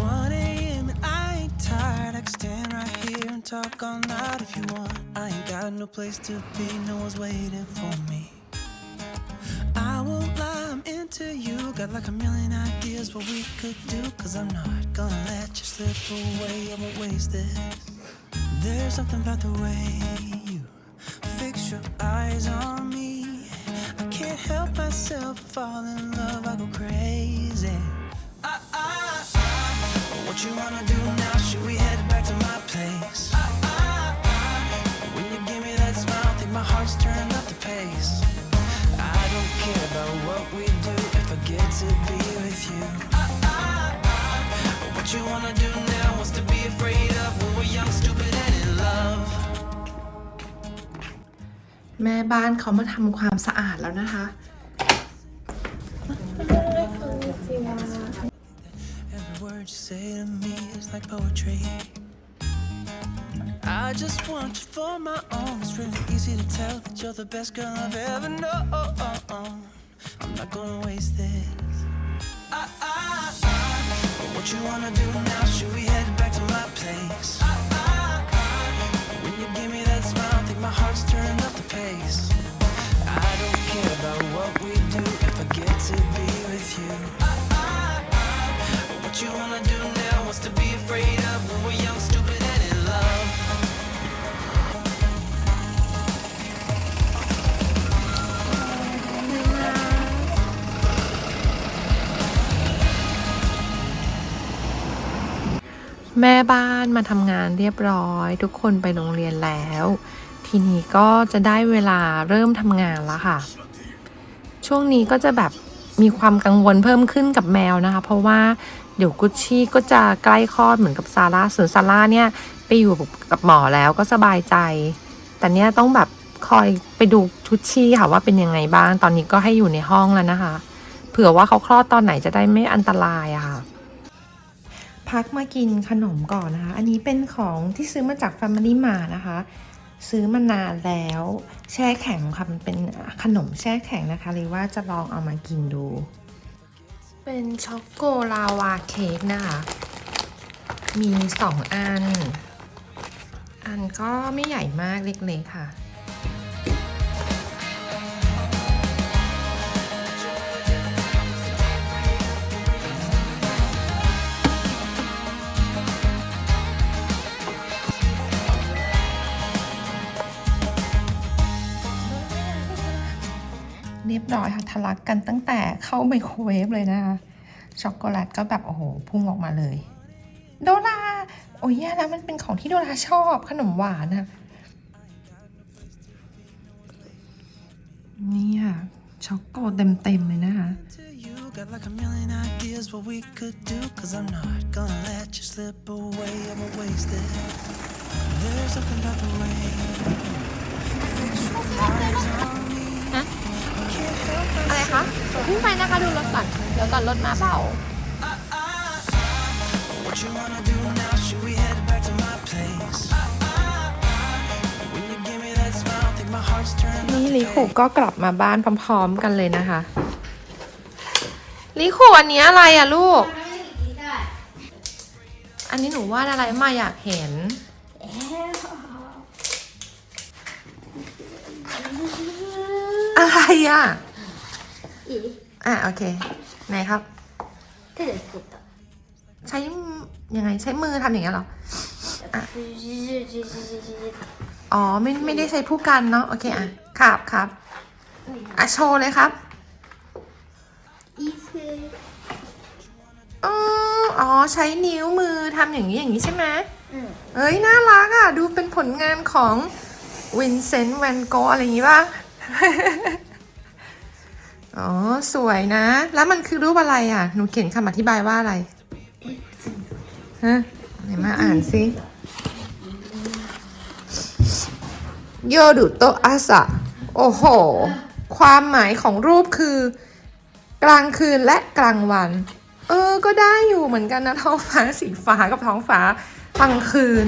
1 a.m. and I ain't tired. I can stand right here and talk all night if you want. I ain't got no place to be, no one's waiting for me. I won't lie, I'm into you. Got like a million ideas what we could do. Cause I'm not gonna let you slip away. I won't waste this. There's something about the way you fix your eyes on me. I can't help myself fall in love. I go crazy. I, I, I, what you wanna do now? Should we head back to my place? I, I, I, when you give me that smile, I think my heart's turned up the pace. I don't care about what we do if I get to be with you. I, I, I, what you wanna do now? What's to be afraid of when we're young, stupid, and in love? แม่บ้านเขามาทำความสะอาดแล้วนะคะ Every word you say to me is like poetry. I just want you for my own. It's really easy to tell that you're the best girl I've ever known. I'm not gonna waste this. I, I, I, what you wanna do now? Should we head back to my place? I, I, I, when you give me that smile, I think my heart's turned up the pace. I don't care about what we do if I get to be with you. I, I, what you wanna do now? What's to be afraid of when we're young, stupid, and in love? แม่บ้านมาทำงานเรียบร้อย ทุกคนไปโรงเรียนแล้ว ทีนี้ก็จะได้เวลาเริ่มทำงานแล้วค่ะ ช่วงนี้ก็จะแบบมีความกังวลเพิ่มขึ้นกับแมวนะคะ เพราะว่า เดี๋ยวกุชชี่ก็จะใกล้คลอดเหมือนกับซาร่าส่วนซาร่าเนี่ยไปอยู่กับหมอแล้วก็สบายใจ แต่เนี่ยต้องแบบคอยไปดูชุดชี่ค่ะว่าเป็นยังไงบ้าง ตอนนี้ก็ให้อยู่ในห้องแล้วนะคะ เผื่อว่าเขาคลอดตอนไหนจะได้ไม่อันตรายอะค่ะ พักมากินขนมก่อนนะคะ อันนี้เป็นของที่ซื้อมาจาก Family Mart นะคะ ซื้อมานานแล้ว แช่แข็งค่ะ มันเป็นขนมแช่แข็งนะคะเลยว่าจะลองเอามากินดู เป็นช็อกโกลาวาเค้กนะคะ มีสองอัน อันก็ไม่ใหญ่มากเล็กๆค่ะ เรียบร้อยค่ะทะลักกันตั้งแต่เข้าไมโครเวฟเลยนะคะ ช็อกโกแลตก็แบบ โอ้โห พุ่งออกมาเลย โดราโอ้ยแย่แล้วมันเป็นของที่โดราชอบขนมหวานอะนี่ค่ะ ช็อกโกเต็มๆเลยนะคะ Got like a million ideas what we could do. Cause I'm not gonna let you slip away. I won't waste it. There's something about the way คะเพิ่งไปนะคะดูรถก่อนเดี๋ยวก่อนรถมาเปล่า what you wanna do now. Should we head back to my place? When you give me that smile, I think my heart's turned นี่ up ลิ the คู pace. ก็กลับมาบ้านพร้อม ๆ กันเลยนะคะลิคูอันนี้อะไรอะลูก อันนี้หนูวาดอะไรมาอยากเห็น อะไรอะ อ่ะโอเค ไหนครับ 手で作った ใช้ยังไงใช้มือทำอย่างเงี้ยเหรอ อ๋อ ไม่ไม่ได้ใช้ผู้กันเนาะโอเคอ่ะครับครับอ่ะโชว์เลยครับ いいせ อ๋ออ๋อ ใช้นิ้วมือทำอย่างนี้อย่างนี้ใช่ไหม うん เอ้ย น่ารักอ่ะ ดูเป็นผลงานของวินเซนต์แวนโกอะไรอย่างนี้ป่ะ อ๋อ สวยนะ แล้วมันคือรูปอะไรอะ หนูเขียนคำอธิบายว่าอะไรฮะไหนมาอ่านสิโยดุโตอาสะโอ้โห ความหมายของรูปคือ กลางคืนและกลางวัน เออ ก็ได้อยู่เหมือนกันนะท้องฟ้าสีฟ้ากับท้องฟ้ากลางคืน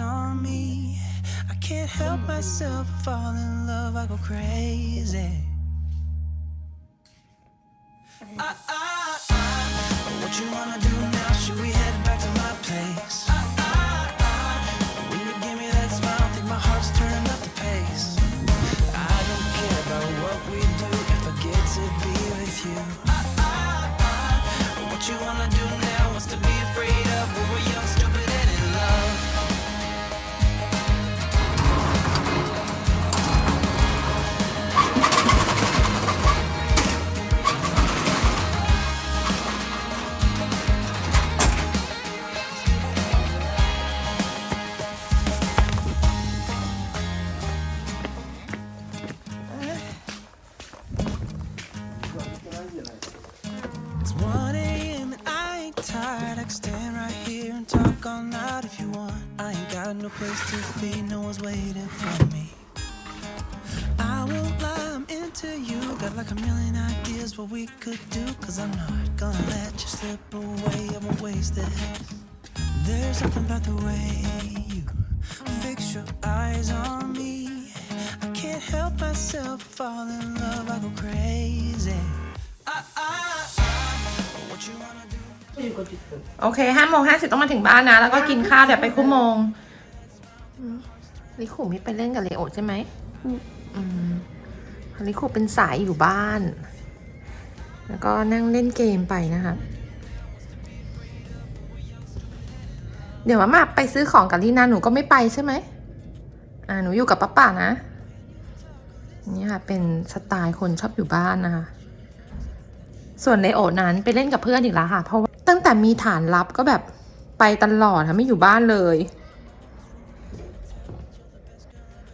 on me. I can't help myself, fall in love, I go crazy. Ah, ah, ah. What you wanna do now? Should we head back to my place? Ah, ah, ah. When you give me that smile, I think my heart's turning up the pace. I don't care about what we do if I get to be with you. Ah, ah, ah. What you wanna do now? What's to be? It's 1 a.m. and I ain't tired. I can stand right here and talk all night if you want. I ain't got no place to be, no one's waiting for me. I won't lie, I'm into you. Got like a million ideas what we could do. Cause I'm not gonna let you slip away. I won't waste it. There's something about the way you fix your eyes on me. I can't help myself, fall in love, I go crazy. โอเคห้าโมงห้าสิบต้องมาถึงบ้านนะ แล้วก็กินข้าวเดี๋ยวไปคุ้มโมงลิคุไม่ไปเล่นกับเลโอใช่ไหมอืมลิคุเป็นสายอยู่บ้าน แล้วก็นั่งเล่นเกมไปนะคะเดี๋ยวมามาไปซื้อของกับลีนาหนูก็ไม่ไปใช่ไหมอ่าหนูอยู่กับป้าป่านะ นี่ค่ะ เป็นสไตล์คนชอบอยู่บ้านนะคะ ส่วนในโอนั้นไปเล่นกับเพื่อนอีกแล้วค่ะเพราะว่า ตั้งแต่มีฐานลับก็แบบไปตลอดค่ะไม่อยู่บ้านเลย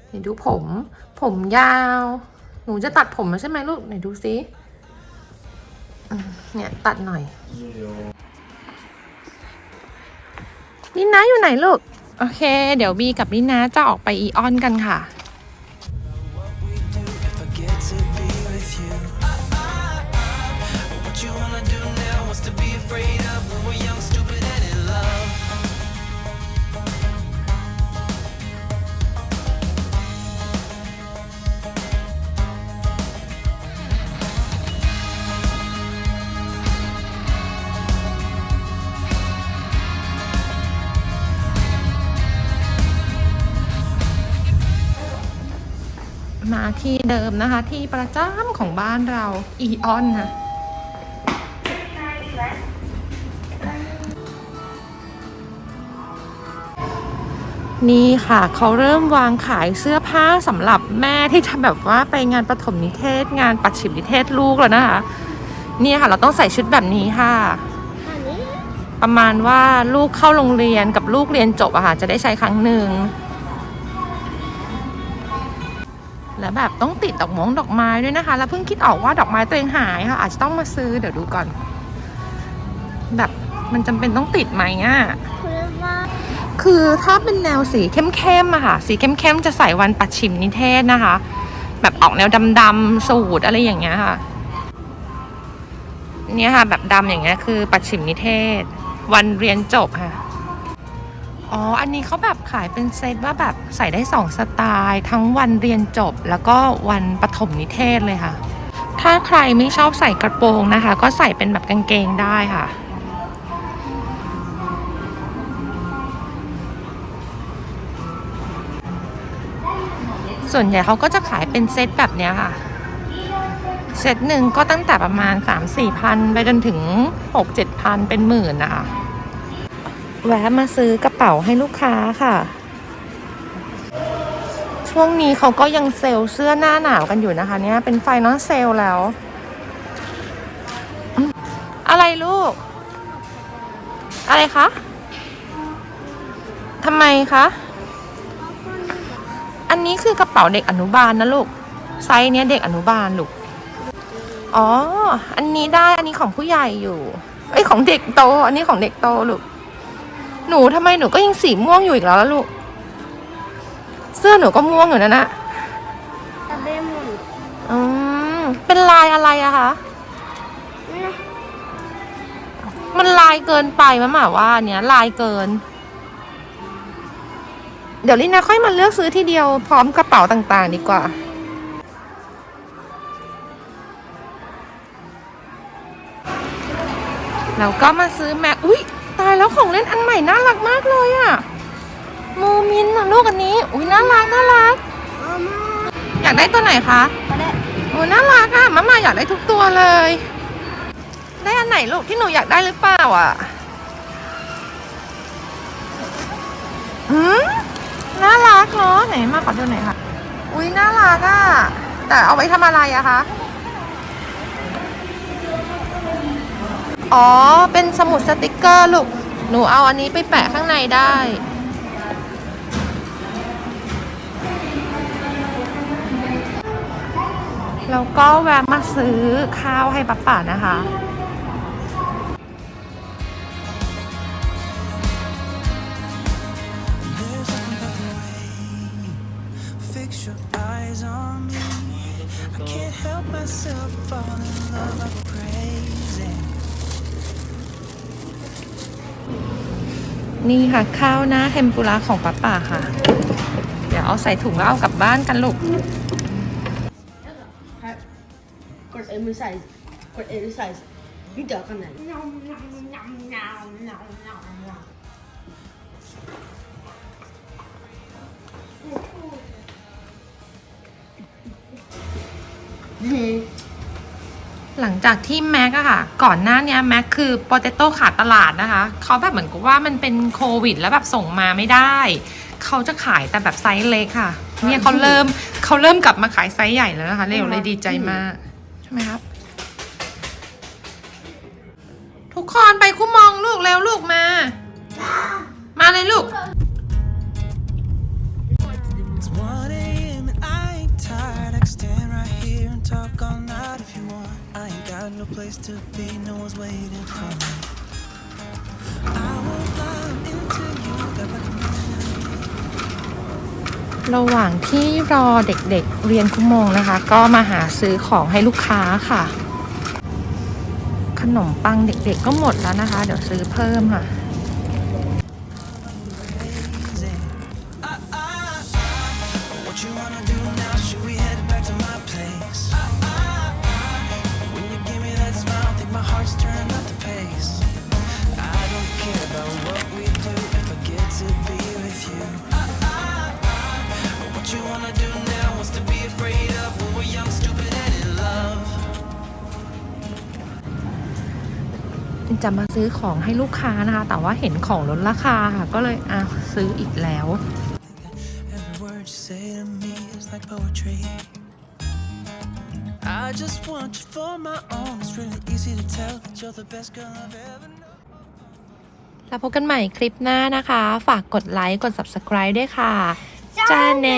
ไหนดูผม ผมยาว หนูจะตัดผมใช่ไหมลูกไหนดูซิเนี่ยตัดหน่อยลินนาอยู่ไหนลูก โอเค เดี๋ยวบีกับลินนาจะออกไปอีออนกันค่ะ มาที่เดิมนะคะ ที่ประจำของบ้านเราอีออนนะนี่ค่ะ เขาเริ่มวางขายเสื้อผ้าสำหรับแม่ที่จะแบบว่าไปงานประถมนิเทศ งานปัดฉิมนิเทศลูกแล้วนะคะ นี่ค่ะ เราต้องใส่ชุดแบบนี้ค่ะนนประมาณว่าลูกเข้าโรงเรียนกับลูกเรียนจบอะค่ะ จะได้ใช้ครั้งหนึ่ง แล้วแบบต้องติดดอกมงดอกไม้ด้วยนะคะ แล้วเพิ่งคิดออกว่าดอกไม้ตัวเองหายค่ะ อาจจะต้องมาซื้อเดี๋ยวดูก่อน แบบมันจำเป็นต้องติดไหมอะคุณว่าคือถ้าเป็นแนวสีเข้มๆอะค่ะ สีเข้มๆจะใส่วันปัดฉิมนิเทศนะคะ แบบออกแนวดำๆสูตรอะไรอย่างเงี้ยค่ะเนี่ยค่ะ แบบดำอย่างเงี้ยคือ ปัดฉิมนิเทศ วันเรียนจบค่ะ อ๋อ อันนี้เขาแบบขายเป็นเซตว่าแบบใส่ได้สองสไตล์ ทั้งวันเรียนจบแล้วก็วันปฐมนิเทศเลยค่ะ ถ้าใครไม่ชอบใส่กระโปรงนะคะ ก็ใส่เป็นแบบกางเกงได้ค่ะส่วนใหญ่เขาก็จะขายเป็นเซตแบบเนี้ยค่ะ เซตหนึ่งก็ตั้งแต่ประมาณ 3 4พันไปจนถึง 6 7พันเป็นหมื่นนะคะ แวะมาซื้อกระเป๋าให้ลูกค้าค่ะ ช่วงนี้เขาก็ยังเซลล์เสื้อหน้าหนาวกันอยู่นะคะ เนี่ยเป็นไฟนอลเซลล์แล้วอืมอะไรลูก อะไรคะทำไมคะอันนี้คือกระเป๋าเด็กอนุบาลนะลูกไซส์เนี้ยเด็กอนุบาลลูกอ๋อ อันนี้ได้ อันนี้ของผู้ใหญ่อยู่เอ้ยของเด็กโต อันนี้ของเด็กโตลูก หนูทำไมหนูก็ยังสีม่วงอยู่อีกแล้วล่ะลูก เสื้อหนูก็ม่วงอยู่นะนะจะได้หมุนอืมเป็นลายอะไรอะคะนี่นะมันลายเกินไปมะหมาว่าอันเนี้ยลายเกิน เดี๋ยวลินาค่อยมาเลือกซื้อทีเดียวพร้อมกระเป๋าต่างๆ ดีกว่าแล้วก็มาซื้อแม็กอุ้ยตาย แล้วของเล่นอันใหม่น่ารักมากเลยอะโมมินอะลูกอันนี้ อุ้ยน่ารักน่ารัก อยากได้ตัวไหนคะโอ้น่ารักอะมามาอยากได้ทุกตัวเลย ได้อันไหนลูกที่หนูอยากได้หรือเปล่าอะหืมน่ารักเนาะไหนมาขอดูหน่อยค่ะ อุ้ยน่ารักอะแต่เอาไว้ทำอะไรอะคะอ๋อ เป็นสมุดสติกเกอร์ลูก หนูเอาอันนี้ไปแปะข้างในได้ แล้วก็แวะมาซื้อข้าวให้ป้าป่านะคะ There's something about the way you fix your eyes on me. I can't help myself fall in love like crazy. นี่ค่ะข้าวหน้าเทมปุระของป้าป่าค่ะ เดี๋ยวเอาใส่ถุงแล้วเอากลับบ้านกันลูกกดเอ็มใส่กดเอ็มใส่นี่เดี๋ยวกันไหน ลังจากที่แม็กอะค่ะ ก่อนหน้าเนี้ยแม็กคือโปเตโต้ขาดตลาดนะคะเขาแบบเหมือนกับว่ามันเป็นโควิด แล้วแบบส่งมาไม่ได้ เขาจะขายแต่แบบไซส์เล็กค่ะ เนี่ยเขาเริ่มเขาเริ่มกลับมาขายไซส์ใหญ่แล้วนะคะเร็วเลยดีใจมากใช่ไหมครับ ทุกคนไปคุ้มมองลูกเร็วลูกมา มาเลยลูก It's 1 a.m. and I ain't tired. I can stand right here and talk all night got no place to be, no one's waiting for me. I won't lie, I'm into you. Got like a million ระหว่างที่รอเด็กๆเรียนคุโมงนะคะ ก็มาหาซื้อของให้ลูกค้าค่ะ ขนมปังเด็กๆก็หมดแล้วนะคะ เดี๋ยวซื้อเพิ่มค่ะ do now? What's to be afraid of when we're young, stupid, and in love? จะมาซื้อของให้ลูกค้านะคะ แต่ว่าเห็นของลดราคาค่ะ ก็เลยอะซื้ออีกแล้ว Every word you say to me is like poetry. I just want you for my own. It's really easy to tell that you're the best girl I've ever known. แล้วพบกันใหม่คลิปหน้านะคะ ฝากกดไลค์ กด subscribe ด้วยค่ะ จ้าเน